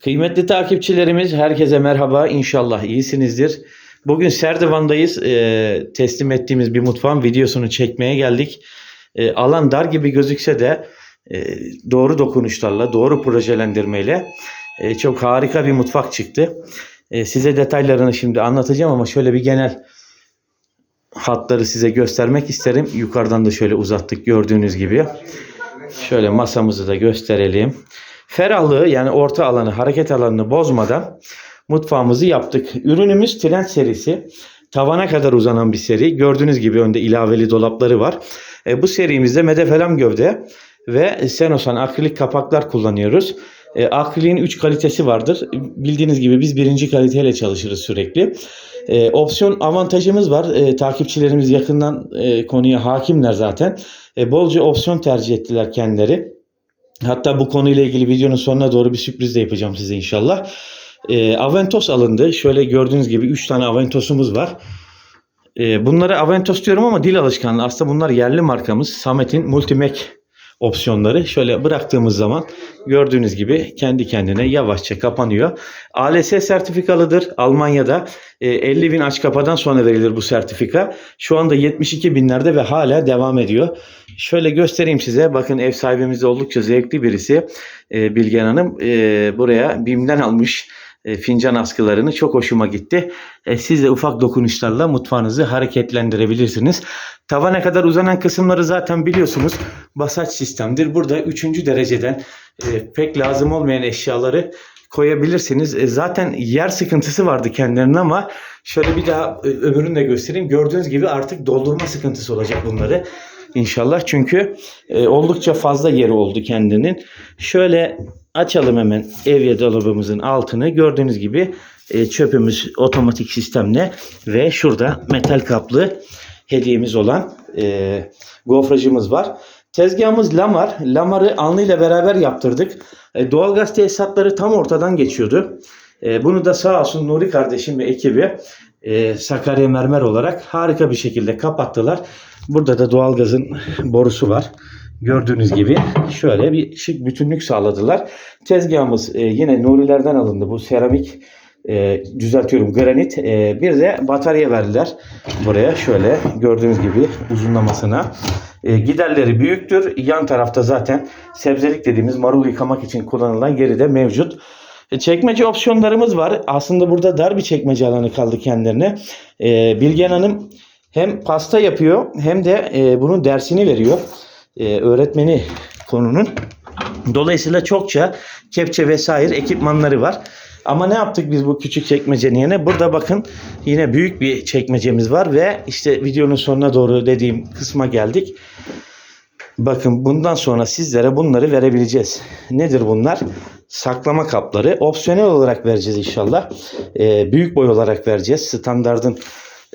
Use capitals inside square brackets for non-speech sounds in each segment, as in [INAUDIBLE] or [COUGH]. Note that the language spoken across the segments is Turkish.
Kıymetli takipçilerimiz herkese merhaba. İnşallah iyisinizdir. Bugün Serdivan'dayız. Ee, teslim ettiğimiz bir mutfağın videosunu çekmeye geldik. Ee, alan dar gibi gözükse de e, doğru dokunuşlarla, doğru projelendirmeyle e, çok harika bir mutfak çıktı. E, size detaylarını şimdi anlatacağım ama şöyle bir genel hatları size göstermek isterim. Yukarıdan da şöyle uzattık gördüğünüz gibi. Şöyle masamızı da gösterelim. Ferahlığı yani orta alanı, hareket alanını bozmadan mutfağımızı yaptık. Ürünümüz Trend serisi. Tavana kadar uzanan bir seri. Gördüğünüz gibi önde ilaveli dolapları var. E, bu serimizde medefelam gövde ve Senosan akrilik kapaklar kullanıyoruz. E, akriliğin 3 kalitesi vardır. Bildiğiniz gibi biz birinci kaliteyle çalışırız sürekli. E, opsiyon avantajımız var. E, takipçilerimiz yakından e, konuya hakimler zaten. E, bolca opsiyon tercih ettiler kendileri. Hatta bu konuyla ilgili videonun sonuna doğru bir sürpriz de yapacağım size inşallah. E, Aventos alındı. Şöyle gördüğünüz gibi 3 tane Aventos'umuz var. E, bunlara Aventos diyorum ama dil alışkanlığı. Aslında bunlar yerli markamız. Samet'in Multimac opsiyonları. Şöyle bıraktığımız zaman gördüğünüz gibi kendi kendine yavaşça kapanıyor. ALS sertifikalıdır. Almanya'da e, 50 bin aç kapadan sonra verilir bu sertifika. Şu anda 72 binlerde ve hala devam ediyor. Şöyle göstereyim size. Bakın ev sahibimiz oldukça zevkli birisi. E, Bilgen Hanım e, buraya BİM'den almış e, fincan askılarını çok hoşuma gitti. E, siz de ufak dokunuşlarla mutfağınızı hareketlendirebilirsiniz. Tavana kadar uzanan kısımları zaten biliyorsunuz. Basaç sistemdir. Burada 3. dereceden e, pek lazım olmayan eşyaları koyabilirsiniz. Zaten yer sıkıntısı vardı kendilerinin ama şöyle bir daha öbürünü de göstereyim. Gördüğünüz gibi artık doldurma sıkıntısı olacak bunları. İnşallah çünkü e, oldukça fazla yeri oldu kendinin. Şöyle açalım hemen evye dolabımızın altını. Gördüğünüz gibi e, çöpümüz otomatik sistemle ve şurada metal kaplı hediyemiz olan e, gofracımız var. Tezgahımız lamar. Lamarı alnıyla beraber yaptırdık. E, doğalgaz tesisatları tam ortadan geçiyordu. E, bunu da sağ olsun Nuri kardeşim ve ekibi e, Sakarya Mermer olarak harika bir şekilde kapattılar. Burada da doğalgazın borusu var. Gördüğünüz gibi şöyle bir şık bütünlük sağladılar. Tezgahımız e, yine Nurilerden alındı. Bu seramik e, düzeltiyorum granit. E, bir de batarya verdiler buraya şöyle gördüğünüz gibi uzunlamasına. Giderleri büyüktür. Yan tarafta zaten sebzelik dediğimiz marul yıkamak için kullanılan yeri de mevcut. Çekmece opsiyonlarımız var. Aslında burada dar bir çekmece alanı kaldı kendilerine. Bilgen Hanım hem pasta yapıyor hem de e, bunun dersini veriyor. E, öğretmeni konunun. Dolayısıyla çokça kepçe vesaire ekipmanları var. Ama ne yaptık biz bu küçük çekmecenin yerine? Burada bakın yine büyük bir çekmecemiz var ve işte videonun sonuna doğru dediğim kısma geldik. Bakın bundan sonra sizlere bunları verebileceğiz. Nedir bunlar? Saklama kapları. Opsiyonel olarak vereceğiz inşallah. Ee, büyük boy olarak vereceğiz. Standardın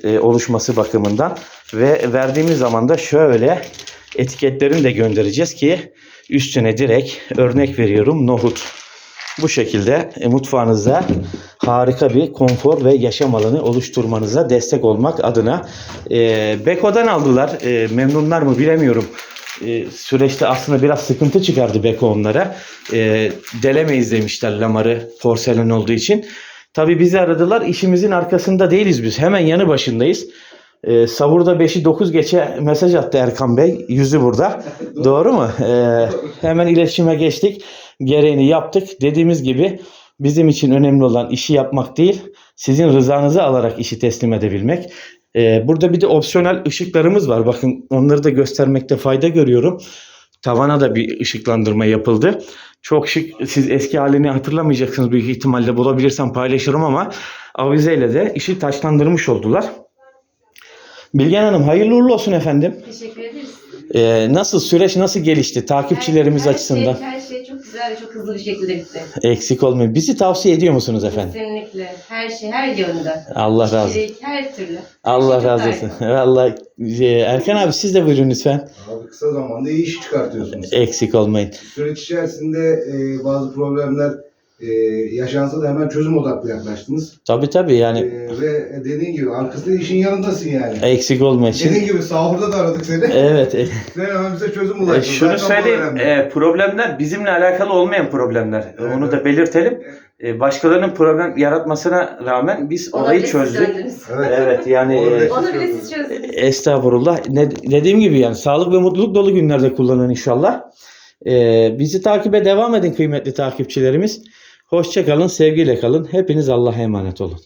e, oluşması bakımından. Ve verdiğimiz zaman da şöyle etiketlerini de göndereceğiz ki üstüne direkt örnek veriyorum nohut. Bu şekilde e, mutfağınızda harika bir konfor ve yaşam alanı oluşturmanıza destek olmak adına e, Beko'dan aldılar. E, memnunlar mı bilemiyorum. E, süreçte aslında biraz sıkıntı çıkardı Beko onlara. E, delemeyiz demişler lamarı porselen olduğu için. Tabii bizi aradılar. İşimizin arkasında değiliz biz. Hemen yanı başındayız. E, sahurda 5'i 9 geçe mesaj attı Erkan Bey. Yüzü burada. [LAUGHS] Doğru mu? E, hemen iletişime geçtik. Gereğini yaptık. Dediğimiz gibi bizim için önemli olan işi yapmak değil, sizin rızanızı alarak işi teslim edebilmek. E, burada bir de opsiyonel ışıklarımız var. Bakın onları da göstermekte fayda görüyorum. Tavana da bir ışıklandırma yapıldı. Çok şık. Siz eski halini hatırlamayacaksınız büyük ihtimalle bulabilirsem paylaşırım ama avizeyle de işi taşlandırmış oldular. Bilgen Hanım hayırlı uğurlu olsun efendim. Teşekkür ederiz. Ee, nasıl süreç nasıl gelişti takipçilerimiz her, açısından? Şey, her şey çok güzel ve çok hızlı bir şekilde bitti. Eksik olmayın. Bizi tavsiye ediyor musunuz efendim? Kesinlikle. Her şey, her yönde. Allah razı olsun. Her türlü. Allah Her şey razı olsun. Vallahi e, Erkan abi siz de buyurun lütfen. Abi kısa zamanda iyi iş çıkartıyorsunuz. Eksik olmayın. Süreç içerisinde e, bazı problemler e, yaşansa da hemen çözüm odaklı yaklaştınız. Tabii tabii yani E, ve dediğin gibi arkasında işin yanındasın yani. eksik olma için. Dediğin gibi sahurda da aradık seni. [LAUGHS] Evet. e, Sen hemen bize çözüm e, ulaştın. şunu Zaten söyleyeyim. e, problemler bizimle alakalı olmayan problemler. Evet, Onu da evet. belirtelim. E, başkalarının problem yaratmasına rağmen biz Ona olayı çözdük. Evet. Evet yani Onu e, bile- Onu bile siz çözdünüz. Estağfurullah. Ne, dediğim gibi yani sağlık ve mutluluk dolu günlerde kullanın inşallah. Ee, bizi takibe devam edin kıymetli takipçilerimiz. Hoşça kalın, sevgiyle kalın. Hepiniz Allah'a emanet olun.